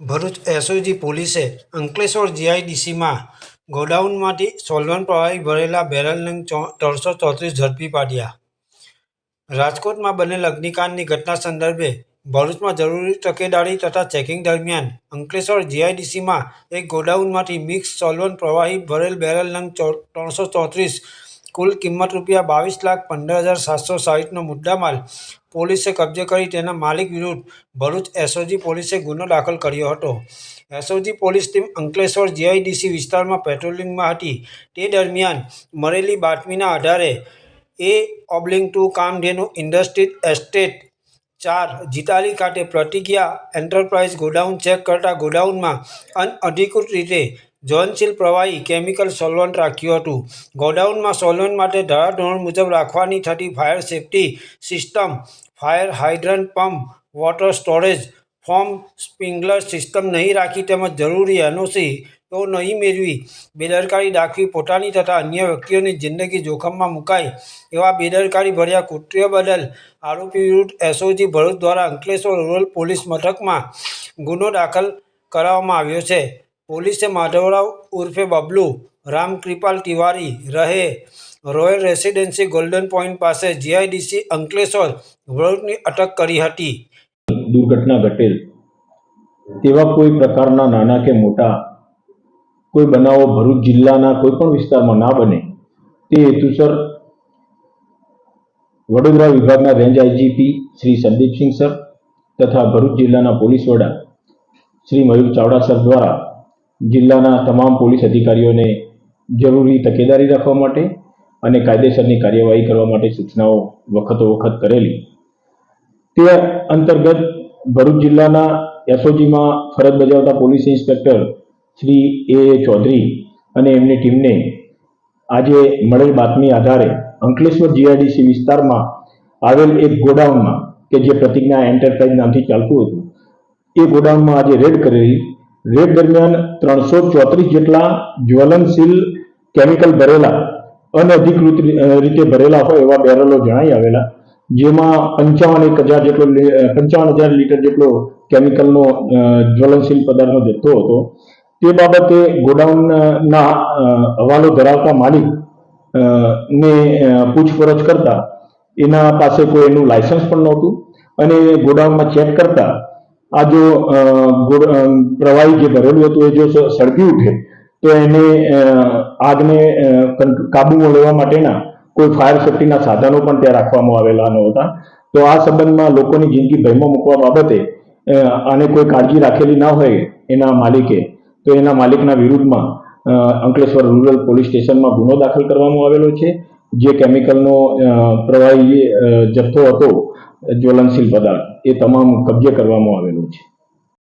Bharuch SOG પોલીસે Ankleshwar જીઆઈડીસીમાં ગોડાઉનમાંથી solvent પ્રવાહી ભરેલા બેરલ નંગ ત્રણસો ચોત્રીસ ઝડપી પાડ્યા. રાજકોટમાં બનેલ અગ્નિકાંડની ઘટના સંદર્ભે ભરૂચમાં જરૂરી તકેદારી તથા ચેકિંગ દરમિયાન અંકલેશ્વર જીઆઈડીસીમાં એક ગોડાઉનમાંથી મિક્સ સોલવન્ટ પ્રવાહી ભરેલ બેરલ નંગ ત્રણસો ચોત્રીસ કુલ કિંમત રૂપિયા બાવીસ લાખ પંદર હજાર સાતસો સાહીઠનો મુદ્દામાલ પોલીસે કબજે કરી તેના માલિક વિરુદ્ધ ભરૂચ એસઓજી પોલીસે ગુનો દાખલ કર્યો હતો. SOG police team Ankleshwar GIDC વિસ્તારમાં પેટ્રોલિંગમાં હતી. તે દરમિયાન મળેલી બાતમીના આધારે એ ઓબ્લિંગ ટુ કામધેનુ ઇન્ડસ્ટ્રીઝ એસ્ટેટ ચાર જીતાલી ખાતે પ્રતિજ્ઞા એન્ટરપ્રાઇઝ ગોડાઉન ચેક કરતા ગોડાઉનમાં અનઅધિકૃત રીતે જ્વલનશીલ પ્રવાહી કેમિકલ સોલવન્ટ રાખ્યું હતું. ગોડાઉનમાં સોલવન્ટ માટે ધરાધોરણ મુજબ રાખવાની થતી fire safety system fire hydrant pump water storage form sprinkler system નહીં રાખી તેમજ જરૂરી એનઓસી તો નહીં મેળવી. બેદરકારી દાખવી પોતાની તથા અન્ય વ્યક્તિઓની જિંદગી જોખમમાં મુકાય એવા બેદરકારી ભર્યા કૃત્ય બદલ આરોપી વિરુદ્ધ એસઓજી ભરૂચ દ્વારા અંકલેશ્વર રૂરલ પોલીસ મથકમાં ગુનો દાખલ કરાવવામાં આવ્યો છે. પોલીસે માધવરાવ ઉર્ફે બબલુ રામકૃપાલ તિવારી રહે, રોયલ રેસિડેન્સી ગોલ્ડન પોઈન્ટ પાસે જીઆઈડીસી અંકલેશ્વર ભરૂચની અટક કરી હતી. દુર્ઘટના ઘટેલ. તેવા કોઈ પ્રકારના નાના કે મોટા, કોઈ બનાવો ભરૂચ જિલ્લાના કોઈ પણ વિસ્તારમાં ના બને, તે હેતુસર વડોદરા વિભાગના range IGP Shri Sandeepsinh sir તથા ભરૂચ જિલ્લાના પોલીસ વડા શ્રી મયુર ચાવડા સર દ્વારા જિલ્લાના તમામ પોલીસ અધિકારીઓને જરૂરી તકેદારી રાખવા માટે અને કાયદેસરની કાર્યવાહી કરવા માટે સૂચનાઓ વખતો વખત કરેલી. તે અંતર્ગત ભરૂચ જિલ્લાના એસઓજીમાં ફરજ બજાવતા police inspector Shri A Chaudhari અને એમની ટીમને આજે મળેલ બાતમી આધારે અંકલેશ્વર જીઆઈડીસી વિસ્તારમાં આવેલ એક ગોડાઉનમાં, કે જે પ્રતિજ્ઞા એન્ટરપ્રાઇઝ નામથી ચાલતું હતું, એ ગોડાઉનમાં આજે રેડ કરેલી રેડ દરમિયાન ત્રણસો ચોત્રીસ જેટલા જ્વલનશીલ કેમિકલ ભરેલા, અનધિકૃત રીતે ભરેલા હોય એવા બેરલો જણાઈ આવેલા, જેમાં પંચાવન એક હજાર જેટલો પંચાવન હજાર લીટર જેટલો કેમિકલનો જ્વલનશીલ પદાર્થનો જથ્થો હતો. તે બાબતે ગોડાઉનના હવાલો ધરાવતા માલિક ને પૂછપરછ કરતા એના પાસે કોઈ એનું લાયસન્સ પણ નહોતું અને ગોડાઉનમાં ચેક કરતા આ જો પ્રવાહી જે ભરેલું હતું એ જો સળગી ઉઠે, તો એને આગને કાબૂમાં લેવા માટેના કોઈ ફાયર સેફ્ટીના સાધનો પણ ત્યાં રાખવામાં આવેલા નહોતા. તો આ સંબંધમાં લોકોની જિંદગી ભયમાં મૂકવા બાબતે આને કોઈ કાળજી રાખેલી ના હોય એના માલિકે, તો એના માલિકના વિરુદ્ધમાં અંકલેશ્વર રૂરલ પોલીસ સ્ટેશનમાં ગુનો દાખલ કરવામાં આવેલો છે, જે કેમિકલનો પ્રવાહી જથ્થો હતો, જ્વલનશીલ પદાર્થ. એ તમામ કબજે કરવામાં આવેલું છે.